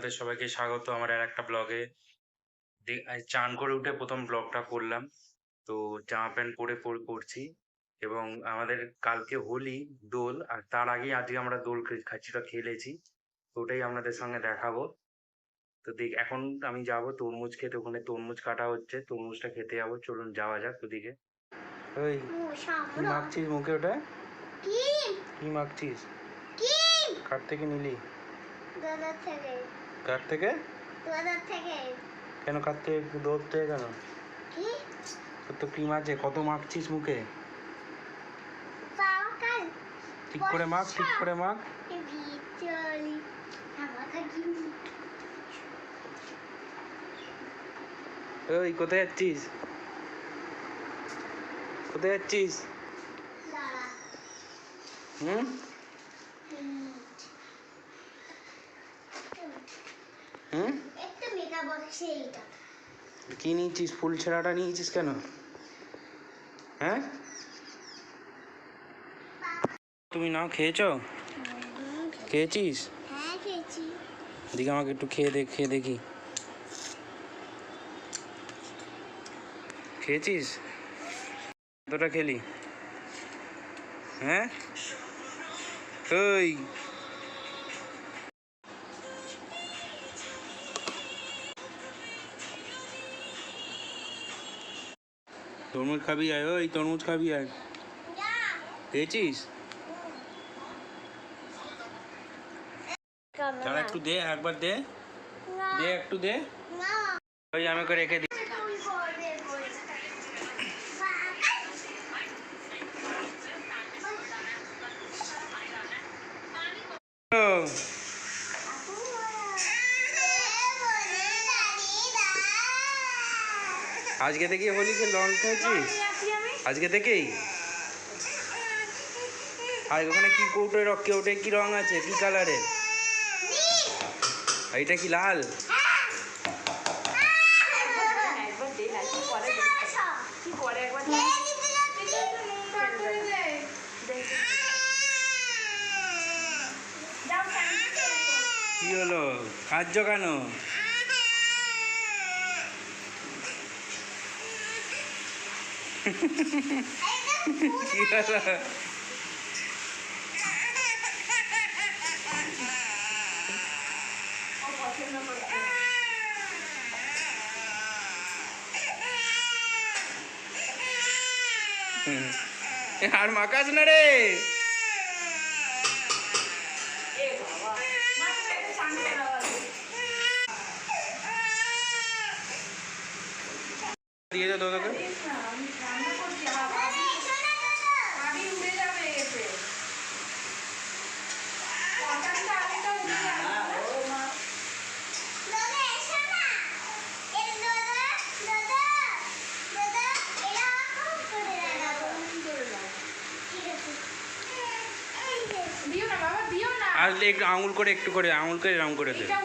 আপনাদের সবাইকে স্বাগত আমার আর একটা ব্লগে চান করে উঠে প্রথম ব্লগটা করলাম। তো জামা প্যান্ট পরে পরে করছি এবং আমাদের কালকে হোলি দোল আর তার আগে আজকে আমরা দোল খাচ্ছিটা খেলেছি। ওটাই আপনাদের সঙ্গে দেখাবো। তো দেখ এখন আমি যাব তরমুজ খেতে ওখানে তরমুজ কাটা হচ্ছে তরমুজটা খেতে যাব। চলুন যাওয়া যাক ওদিকে। ওই কি মাখছিস মুখে ওটা? কি? মাখছিস? কি? কার থেকে নিলি? দাদা থেকে। কার থেকে? দাদা থেকে। কেন কার থেকে দোল থেকে কেন কি? তো ক্রিম আছে কত মাখছিস মুখে? ঠিক করে মাখ ঠিক করে মাখ। ওই কোথায় যাচ্ছিস? কোথায় যাচ্ছিস? হুম? হুম? কি নিয়েছিস? ফুল ছেঁড়াটা নিয়েছিস কেন? হ্যাঁ? তুমি নাও খেয়েছো? খেয়েছিস? হ্যাঁ দিকে আমাকে একটু খেয়ে দেখ খেয়ে দেখি। খেয়েছিস? কতটা খেলি। হ্যাঁ? ওই। তরমুজ খাবি? আয় ওই তরমুজ খাবি আয়। পেয়েছিস তারা একটু দে একবার দে। দে একটু দে। ওই আমি করে রেখে আজকে থেকে হোলিকে লং খেয়েছিস আজকে থেকেই? আর ওখানে কি কৌটোয় রক কেউটে কি রং আছে? কি কালারের? এইটা কি লাল? কি হলো? কার্য কেন? কি হলো আর মাকাস না রে দিয়ে দে তোকে দিও না বাবা আর একটু আঙুল করে একটু করে আঙুল করে এরম করে দে। এটা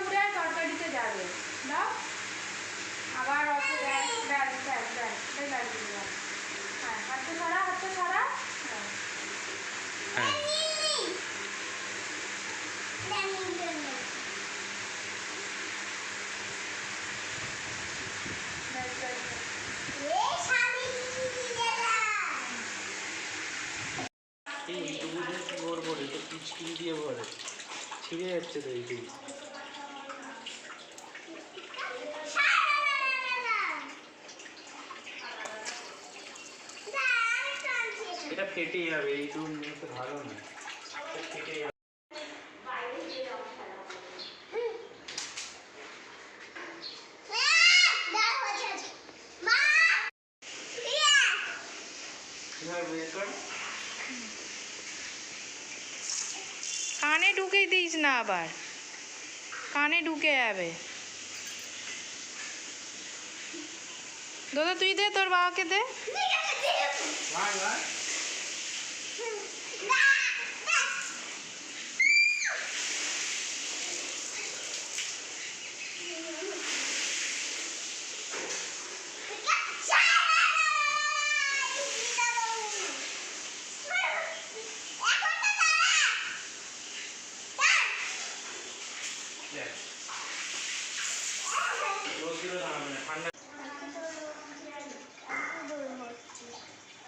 ছিঁড়ে যাচ্ছে তো এইটুকু এটা ফেটে যাবে এইটুকু নিয়ে তো ভালো না এটা ফেটে যাবে কীভাবে বের কর কানে ঢুকে দিস না আবার। কানে ঢুকে যাবে। দাদা তুই দে তোর বাবাকে দে।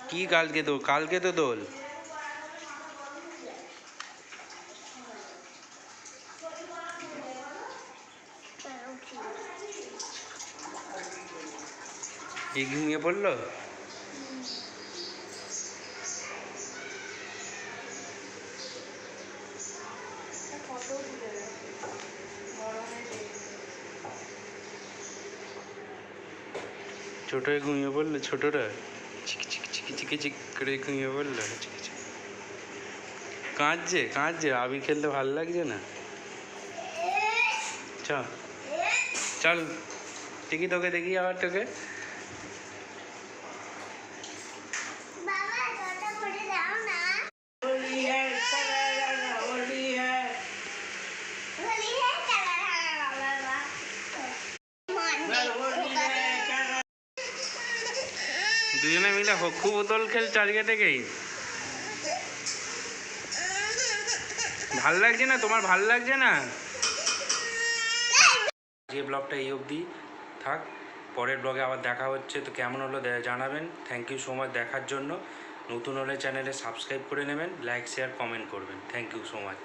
কি কালকে তো কালকে তো দোল। এই ঘুমিয়ে পড়ল? ছোটোয় ঘুমিয়ে পড়ল ছোটরা? চিকি চিকি চিকি চিকি চিক করে ঘুমিয়ে পড়ল? চিকি চিকি। কাঁদছে কাঁদছে, আবির খেলতে ভালো লাগছে না? চল চল। দেখি তোকে, দেখি আবার তোকে। দুজনে মিলে হক্কু বোতল খেলছে আজকে থেকেই ভালো লাগছে না? তোমার ভালো লাগছে না? যে ব্লগটা এই অবধি। থাক, পরের ব্লগে আবার দেখা হচ্ছে। তো কেমন হলো জানাবেন। থ্যাংক ইউ সো মাচ দেখার জন্য। নতুন হলে চ্যানেলে সাবস্ক্রাইব করে নেবেন। লাইক শেয়ার কমেন্ট করবেন। Thank you so much